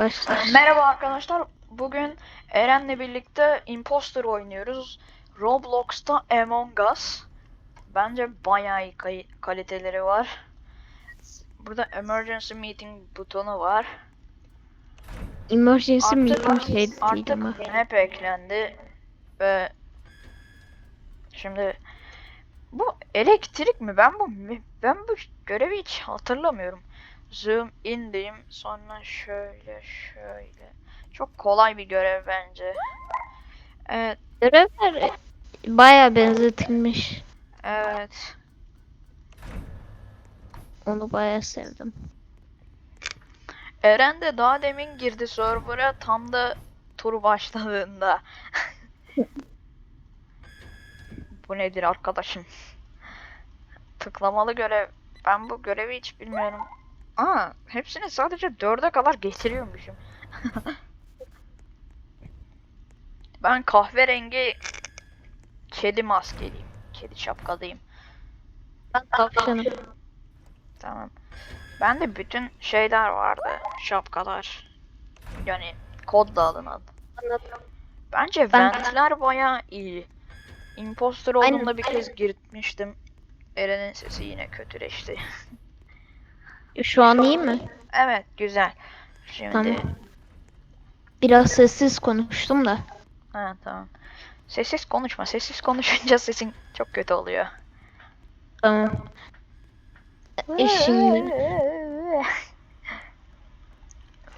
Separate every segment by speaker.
Speaker 1: Başla.
Speaker 2: Merhaba arkadaşlar. Bugün Eren'le birlikte Imposter oynuyoruz. Roblox'ta Among Us. Bence bayağı iyi kaliteleri var. Burada Emergency Meeting butonu var.
Speaker 1: Emergency meeting
Speaker 2: Artık,
Speaker 1: şey değil
Speaker 2: artık
Speaker 1: ama.
Speaker 2: map eklendi. Ve şimdi bu elektrik mi? Ben bu ben bu görevi hiç hatırlamıyorum. Zoom in diyeyim. Sonra şöyle şöyle. Çok kolay bir görev bence. Evet,
Speaker 1: Görevler baya benzetilmiş.
Speaker 2: evet.
Speaker 1: Onu baya sevdim.
Speaker 2: Eren de daha demin girdi server'a tam da tur başladığında. Bu nedir arkadaşım? Tıklamalı görev. Ben bu görevi hiç bilmiyorum. Aa, hepsini sadece dörde kadar getiriyormuşum. ben kahverengi kedi maskeliyim. Kedi şapkalıyım.
Speaker 1: Ben tavşanım.
Speaker 2: Tamam. Ben de bütün şeyler vardı. Şapkalar. Yani kod da alın adı. Bence
Speaker 1: Ben-
Speaker 2: ventler bayağı iyi. Imposter
Speaker 1: Aynen.
Speaker 2: olduğunda bir kez girmiştim. Eren'in sesi yine kötüleşti.
Speaker 1: Şu an iyi mi?
Speaker 2: evet güzel. Şimdi
Speaker 1: Tamam. Biraz sessiz konuştum da.
Speaker 2: ha tamam. Sessiz konuşma. Sessiz konuşunca sesin çok kötü oluyor.
Speaker 1: Tamam. E şimdi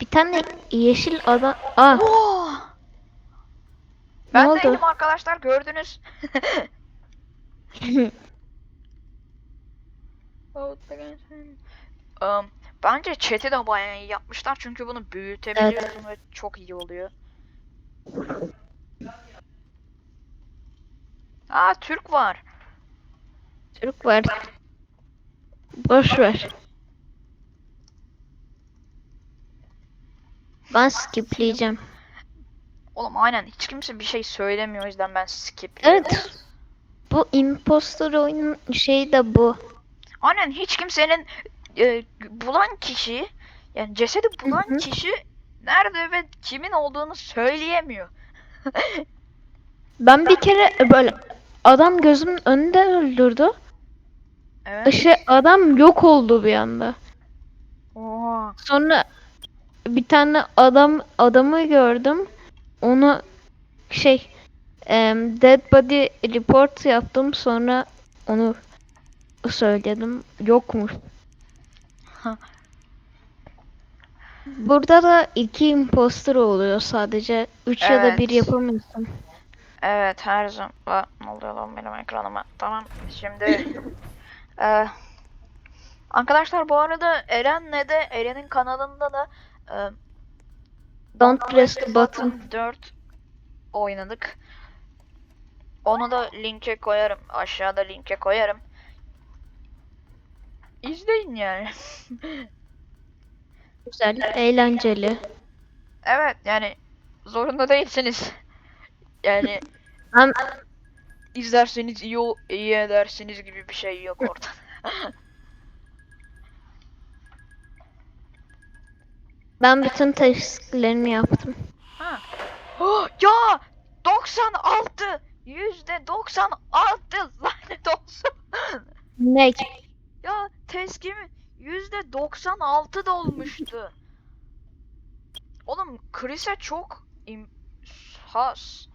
Speaker 1: bir tane yeşil adam... Aa
Speaker 2: Oo!
Speaker 1: ne
Speaker 2: Ben
Speaker 1: oldu?
Speaker 2: değilim arkadaşlar gördünüz. Um, bence chat'i de bayağı iyi yapmışlar çünkü bunu büyütebiliyorsun ve çok iyi oluyor. Aa Türk var.
Speaker 1: Türk var. Boş ver. Ben skipleyeceğim.
Speaker 2: Oğlum aynen hiç kimse bir şey söylemiyor o yüzden ben skipliyorum.
Speaker 1: Evet. Bu impostor oyunun şeyi de bu.
Speaker 2: Aynen hiç kimsenin e, bulan kişi yani cesedi bulan
Speaker 1: Hı hı.
Speaker 2: kişi nerede ve kimin olduğunu söyleyemiyor.
Speaker 1: Ben bir kere böyle adam gözümün önünde öldürdü.
Speaker 2: Evet.
Speaker 1: Şey adam yok oldu bir anda.
Speaker 2: Oha.
Speaker 1: Sonra bir tane adam adamı gördüm. Onu şey em, dead body report yaptım sonra onu söyledim. Yokmuş. Burada da iki imposter oluyor sadece. Üç ya da bir
Speaker 2: Evet.
Speaker 1: yapamıyorsun.
Speaker 2: Evet her zaman. Aa, Ne oluyor lan benim ekranıma? Tamam şimdi. eee, arkadaşlar bu arada Eren'le de Eren'in kanalında da eee,
Speaker 1: Don't press the button.
Speaker 2: 4 oynadık. Onu da linke koyarım. Aşağıda linke koyarım. İzleyin yani.
Speaker 1: Güzel, eğlenceli.
Speaker 2: evet yani zorunda değilsiniz. Yani
Speaker 1: Ben
Speaker 2: izlerseniz iyi, ol- iyi edersiniz gibi bir şey yok orada.
Speaker 1: ben bütün testlerimi yaptım.
Speaker 2: Ha. Oh, ya 96 yüzde 96 lanet olsun.
Speaker 1: Ne?
Speaker 2: Ya teskim yüzde 96 dolmuştu. Oğlum Chris'e çok im has.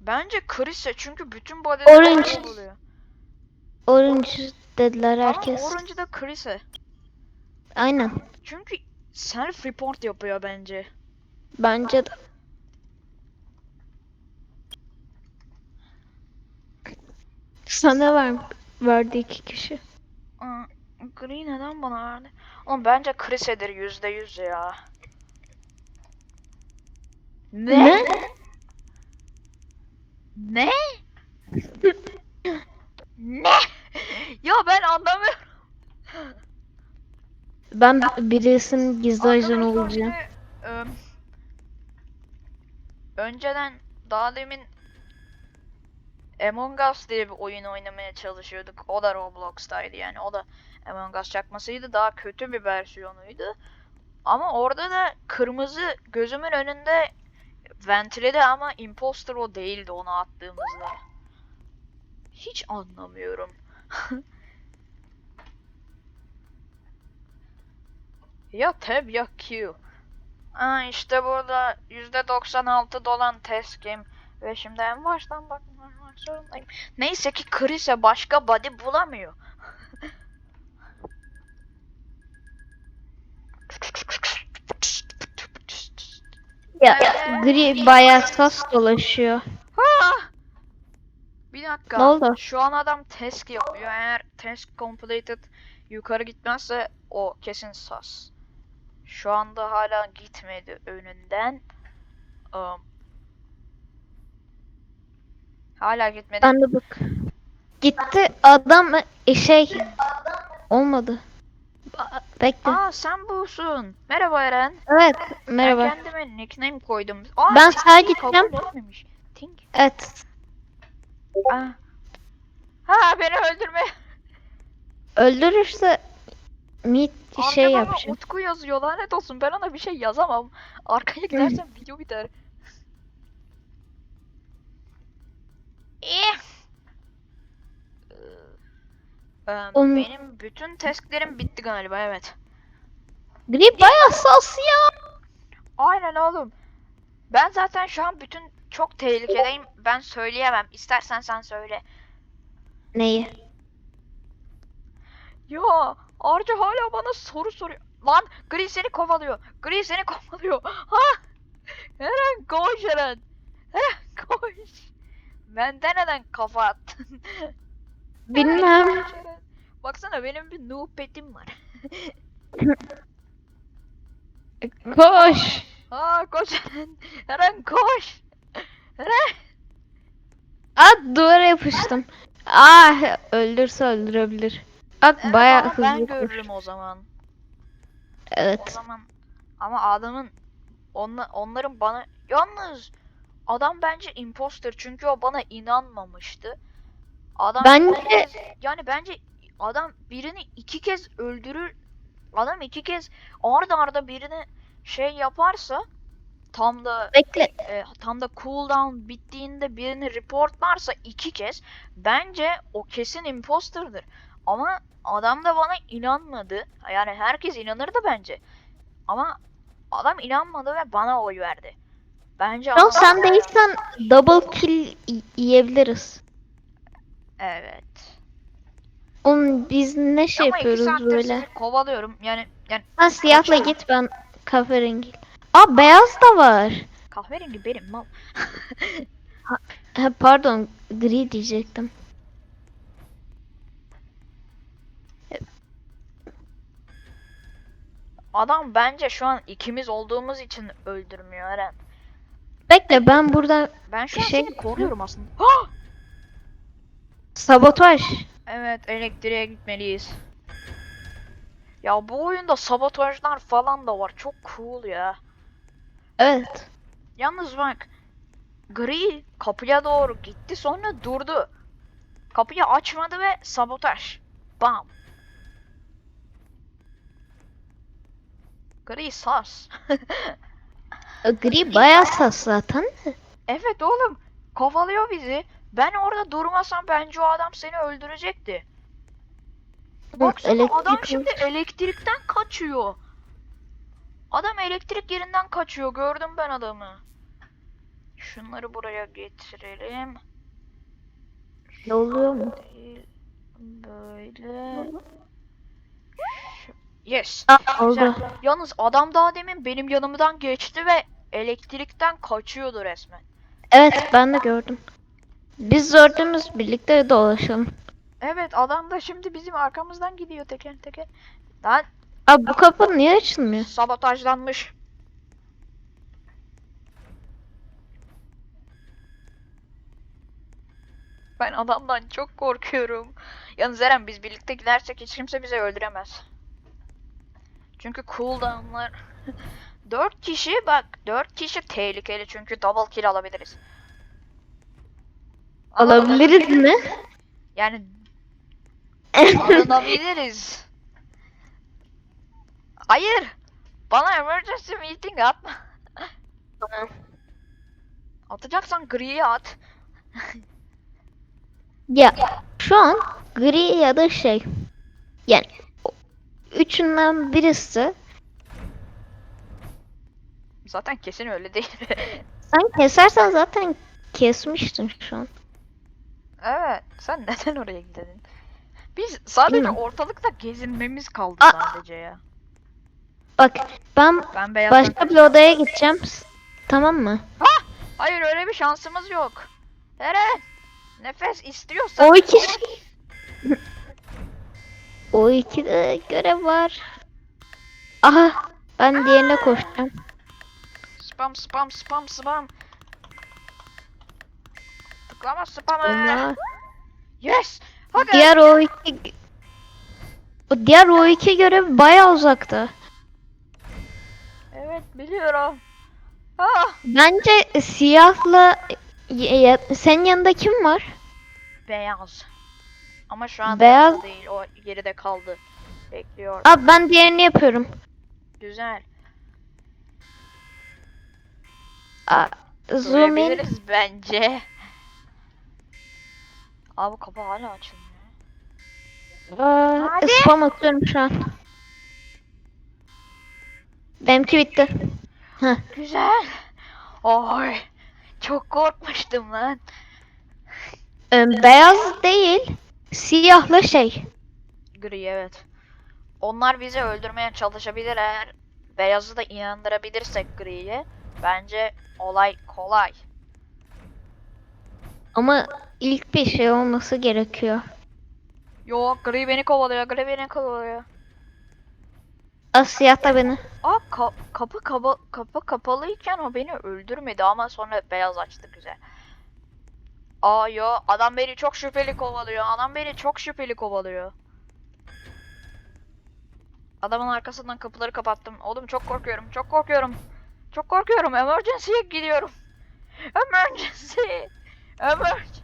Speaker 2: Bence Chris'e çünkü bütün body'ler
Speaker 1: Orange.
Speaker 2: oluyor.
Speaker 1: Orange dediler herkes.
Speaker 2: Ama Orange'da Chris'e.
Speaker 1: Aynen.
Speaker 2: Çünkü self report yapıyor bence.
Speaker 1: Bence de. Sana ver, verdi iki kişi.
Speaker 2: Aa, Gri neden bana verdi? Oğlum bence Chris'edir yüzde yüz ya. Ne? Ne? ne? ya ben anlamıyorum.
Speaker 1: Ben birisinin gizli ajan olacağım.
Speaker 2: de, ım, önceden daha demin Among Us diye bir oyun oynamaya çalışıyorduk. O da Roblox'taydı yani. O da Among Us çakmasıydı. Daha kötü bir versiyonuydu. Ama orada da kırmızı gözümün önünde ventiledi ama imposter o değildi onu attığımızda. Hiç anlamıyorum. ya tab ya Q. Aa işte burada %96 dolan test game. Ve şimdi en baştan bakmak zorundayım. Neyse ki Chris'e başka body bulamıyor.
Speaker 1: Ya
Speaker 2: Evet.
Speaker 1: gri bayağı sas dolaşıyor.
Speaker 2: Ha! Bir dakika.
Speaker 1: Ne oldu?
Speaker 2: Şu an adam task yapıyor. Eğer task completed yukarı gitmezse o kesin sas. Şu anda hala gitmedi önünden. Um, hala gitmedi.
Speaker 1: Ben de bak. Gitti adam e, şey olmadı. Bekle.
Speaker 2: Aa sen busun. Merhaba Eren.
Speaker 1: Evet
Speaker 2: Ben
Speaker 1: merhaba.
Speaker 2: kendime nickname koydum. Aa,
Speaker 1: Ben sağa
Speaker 2: etmemiş. Tink.
Speaker 1: Evet.
Speaker 2: Aa. Ha beni öldürme.
Speaker 1: Öldürürse mit şey yapacağım.
Speaker 2: Utku yazıyor lanet olsun ben ona bir şey yazamam. Arkaya gidersem video biter. Eh. Ee,
Speaker 1: Oğlum-
Speaker 2: benim bütün testlerim bitti galiba evet.
Speaker 1: Gri bayağı sas ya.
Speaker 2: Aynen oğlum. Ben zaten şu an bütün çok tehlikedeyim. Ben söyleyemem. İstersen sen söyle.
Speaker 1: Neyi?
Speaker 2: Ya Arca hala bana soru soruyor. Lan Gri seni kovalıyor. Gri seni kovalıyor. Ha! Eren koş Eren. Eren koş. Benden neden kafa attın?
Speaker 1: Bilmem.
Speaker 2: Baksana benim bir noob petim var.
Speaker 1: Koş.
Speaker 2: Aa koş Eren. Eren koş. Eren.
Speaker 1: At duvara yapıştım. Ah öldürse öldürebilir. At
Speaker 2: Evet,
Speaker 1: bayağı hızlı.
Speaker 2: ben görürüm o zaman. O
Speaker 1: Evet.
Speaker 2: zaman ama adamın onla, onların bana yalnız adam bence imposter çünkü o bana inanmamıştı. Adam
Speaker 1: Bence-
Speaker 2: kez- yani bence adam birini iki kez öldürür. Adam iki kez arda arda birini şey yaparsa tam da
Speaker 1: Bekle.
Speaker 2: e, tam da cooldown bittiğinde birini reportlarsa iki kez bence o kesin imposter'dır. Ama adam da bana inanmadı. Yani herkes inanırdı bence. Ama adam inanmadı ve bana oy verdi. Bence adam-
Speaker 1: sen değilsen double kill yiyebiliriz.
Speaker 2: Evet.
Speaker 1: Oğlum biz ne şey
Speaker 2: Ama
Speaker 1: yapıyoruz böyle?
Speaker 2: sizi kovalıyorum. Yani yani
Speaker 1: Sen siyahla git ben kahverengi. Aa beyaz da var.
Speaker 2: kahverengi benim mal.
Speaker 1: Ha, pardon gri diyecektim.
Speaker 2: Adam bence şu an ikimiz olduğumuz için öldürmüyor Eren.
Speaker 1: Bekle ben burada
Speaker 2: Ben şu an
Speaker 1: Şey-
Speaker 2: seni koruyorum aslında. Ha!
Speaker 1: sabotaj.
Speaker 2: Evet elektriğe gitmeliyiz. Ya bu oyunda sabotajlar falan da var. Çok cool ya.
Speaker 1: Evet.
Speaker 2: Yalnız bak. Gri kapıya doğru gitti sonra durdu. Kapıyı açmadı ve sabotaj. Bam. Gri sas.
Speaker 1: Gri bayağı sas zaten. de.
Speaker 2: evet oğlum. Kovalıyor bizi. Ben orada durmasam bence o adam seni öldürecekti. Baksana adam
Speaker 1: elektrik
Speaker 2: şimdi elektrikten kaçıyor. Adam elektrik yerinden kaçıyor. Gördüm ben adamı. Şunları buraya getirelim.
Speaker 1: Ne oluyor mu?
Speaker 2: Değil, Böyle. Yes. Güzel.
Speaker 1: oldu.
Speaker 2: Yalnız adam daha demin benim yanımdan geçti ve elektrikten kaçıyordu resmen.
Speaker 1: Evet ben de gördüm. Biz dördümüz birlikte dolaşalım.
Speaker 2: Evet adam da şimdi bizim arkamızdan gidiyor teker teker. Lan
Speaker 1: Aa bu kapı niye açılmıyor?
Speaker 2: sabotajlanmış. Ben adamdan çok korkuyorum. Yalnız Eren biz birlikte gidersek hiç kimse bizi öldüremez. Çünkü cooldownlar... 4 kişi bak 4 kişi tehlikeli çünkü double kill alabiliriz.
Speaker 1: Alabiliriz mi?
Speaker 2: Yani alınabiliriz. Hayır. Bana emergency meeting atma.
Speaker 1: Tamam.
Speaker 2: Atacaksan griye at.
Speaker 1: Ya şu an gri ya da şey. Yani üçünden birisi.
Speaker 2: Zaten kesin öyle değil.
Speaker 1: Sen kesersen zaten kesmiştin şu an.
Speaker 2: evet. Sen neden oraya gidedin? Biz sadece ortalıkta gezinmemiz kaldı
Speaker 1: Aa!
Speaker 2: sadece ya.
Speaker 1: Bak ben
Speaker 2: Ben
Speaker 1: başka bir odaya gideceğim. Tamam mı?
Speaker 2: Hayır öyle bir şansımız yok. Eren! Nefes istiyorsan...
Speaker 1: O iki O iki de görev var. Aha ben diğerine koşacağım.
Speaker 2: Spam spam spam spam. Tıklama spamı.
Speaker 1: Ona
Speaker 2: Yes! Hadi!
Speaker 1: diğer o iki o diğer o iki görev bayağı uzakta.
Speaker 2: Evet biliyorum. Ah!
Speaker 1: Bence siyahla senin yanında kim var?
Speaker 2: Beyaz. Ama şu an
Speaker 1: Beyaz-
Speaker 2: değil. O geride kaldı. Bekliyor.
Speaker 1: Abi ben diğerini yapıyorum.
Speaker 2: Güzel.
Speaker 1: Aa, zoom in.
Speaker 2: Bence. Abi kapı hala açılmıyor.
Speaker 1: Aa,
Speaker 2: Hadi.
Speaker 1: spam atıyorum şu an. Benimki bitti. Heh.
Speaker 2: Güzel. Oy. Çok korkmuştum lan.
Speaker 1: Ee, beyaz değil. Siyahla şey.
Speaker 2: Gri evet. Onlar bizi öldürmeye çalışabilir eğer beyazı da inandırabilirsek griye. Bence olay kolay.
Speaker 1: Ama ilk bir şey olması gerekiyor.
Speaker 2: Yok gri beni kovalıyor, gri beni kovalıyor.
Speaker 1: Aa, siyah da beni.
Speaker 2: Aa ka- kapı kaba kapı kapalıyken o beni öldürmedi ama sonra beyaz açtı güzel. Aa yo adam beni çok şüpheli kovalıyor. Adam beni çok şüpheli kovalıyor. Adamın arkasından kapıları kapattım. Oğlum çok korkuyorum. Çok korkuyorum. Çok korkuyorum. Emergency'ye gidiyorum. Emergency. Emergency.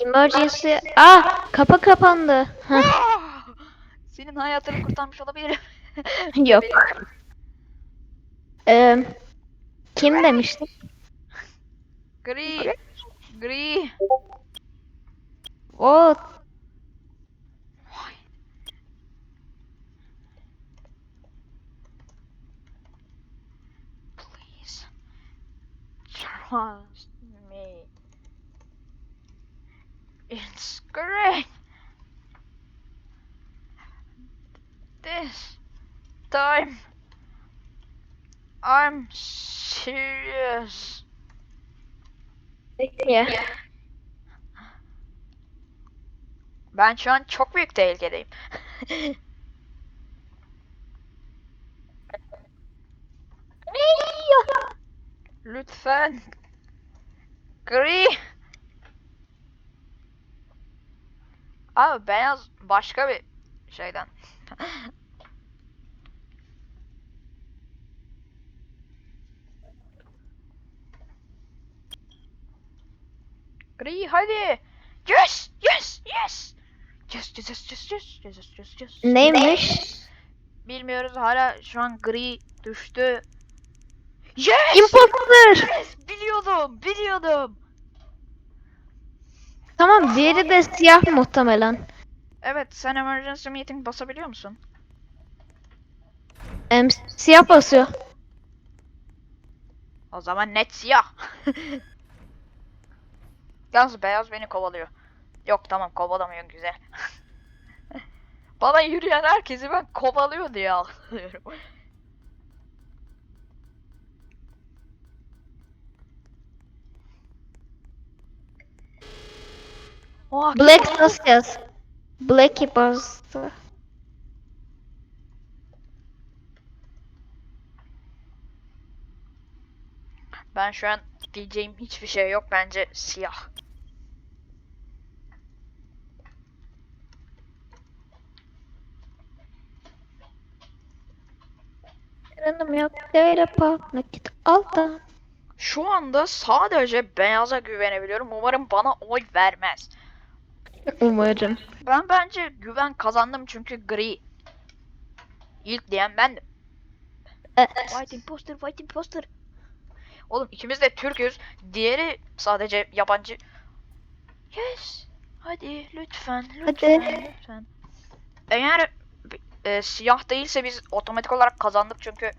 Speaker 1: Emergency. Aa kapı kapandı.
Speaker 2: Ah! Senin hayatını kurtarmış olabilirim.
Speaker 1: yok. Ee, kim demiştik?
Speaker 2: Gri. Gri.
Speaker 1: O
Speaker 2: Please. Trust me. It's great. This time I'm serious.
Speaker 1: Ya.
Speaker 2: Ben şu an çok büyük tehlikedeyim. Lütfen. Gri. Abi beyaz başka bir şeyden. Gri hadi. Yes yes yes. Yes yes yes yes yes yes yes yes.
Speaker 1: Neymiş?
Speaker 2: Bilmiyoruz hala şu an gri düştü. Yes!
Speaker 1: Imposter!
Speaker 2: Yes! Biliyordum biliyordum.
Speaker 1: Tamam diğeri de siyah muhtemelen.
Speaker 2: Evet sen emergency meeting basabiliyor musun?
Speaker 1: Em, siyah basıyor.
Speaker 2: O zaman net siyah. Yalnız beyaz beni kovalıyor. Yok tamam kovalamıyor güzel. Bana yürüyen herkesi ben kovalıyor diye anlıyorum. Kim
Speaker 1: Black nasıl yaz? Black'i bastı.
Speaker 2: Ben şu an diyeceğim hiçbir şey yok bence siyah.
Speaker 1: Random yok. Değil pak nakit al da.
Speaker 2: Şu anda sadece beyaza güvenebiliyorum. Umarım bana oy vermez.
Speaker 1: Umarım.
Speaker 2: Ben bence güven kazandım çünkü gri. İlk diyen bendim. White imposter, white imposter. Oğlum ikimiz de Türk'üz. Diğeri sadece yabancı. Yes. Hadi lütfen, lütfen,
Speaker 1: Hadi.
Speaker 2: lütfen. Eğer e, siyah değilse biz otomatik olarak kazandık çünkü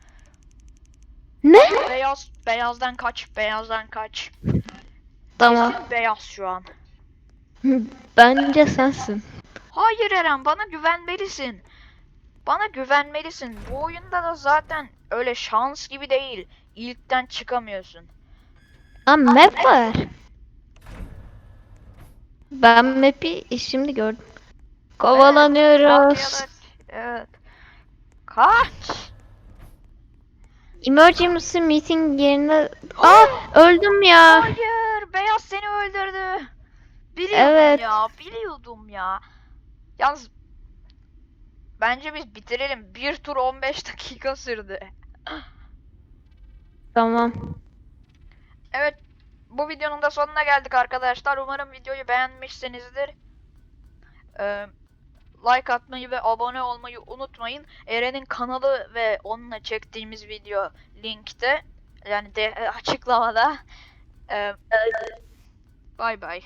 Speaker 1: Ne?
Speaker 2: beyaz, beyazdan kaç, beyazdan kaç.
Speaker 1: Tamam.
Speaker 2: Kesin beyaz şu an.
Speaker 1: Bence sensin.
Speaker 2: Hayır Eren bana güvenmelisin. Bana güvenmelisin. Bu oyunda da zaten öyle şans gibi değil. İlkten çıkamıyorsun.
Speaker 1: Aa map var. Ben map'i şimdi gördüm. Kovalanıyoruz.
Speaker 2: Atlayarak- Evet. Kaç.
Speaker 1: Emergency meeting yerine... Aa öldüm ya.
Speaker 2: Hayır. Beyaz seni öldürdü. Biliyordum
Speaker 1: Evet.
Speaker 2: ya. Biliyordum ya. Yalnız bence biz bitirelim. Bir tur 15 dakika sürdü.
Speaker 1: Tamam.
Speaker 2: Evet. Bu videonun da sonuna geldik arkadaşlar. Umarım videoyu beğenmişsinizdir. Ee, like atmayı ve abone olmayı unutmayın. Eren'in kanalı ve onunla çektiğimiz video linkte. Yani de açıklamada. Ee, Bay bay.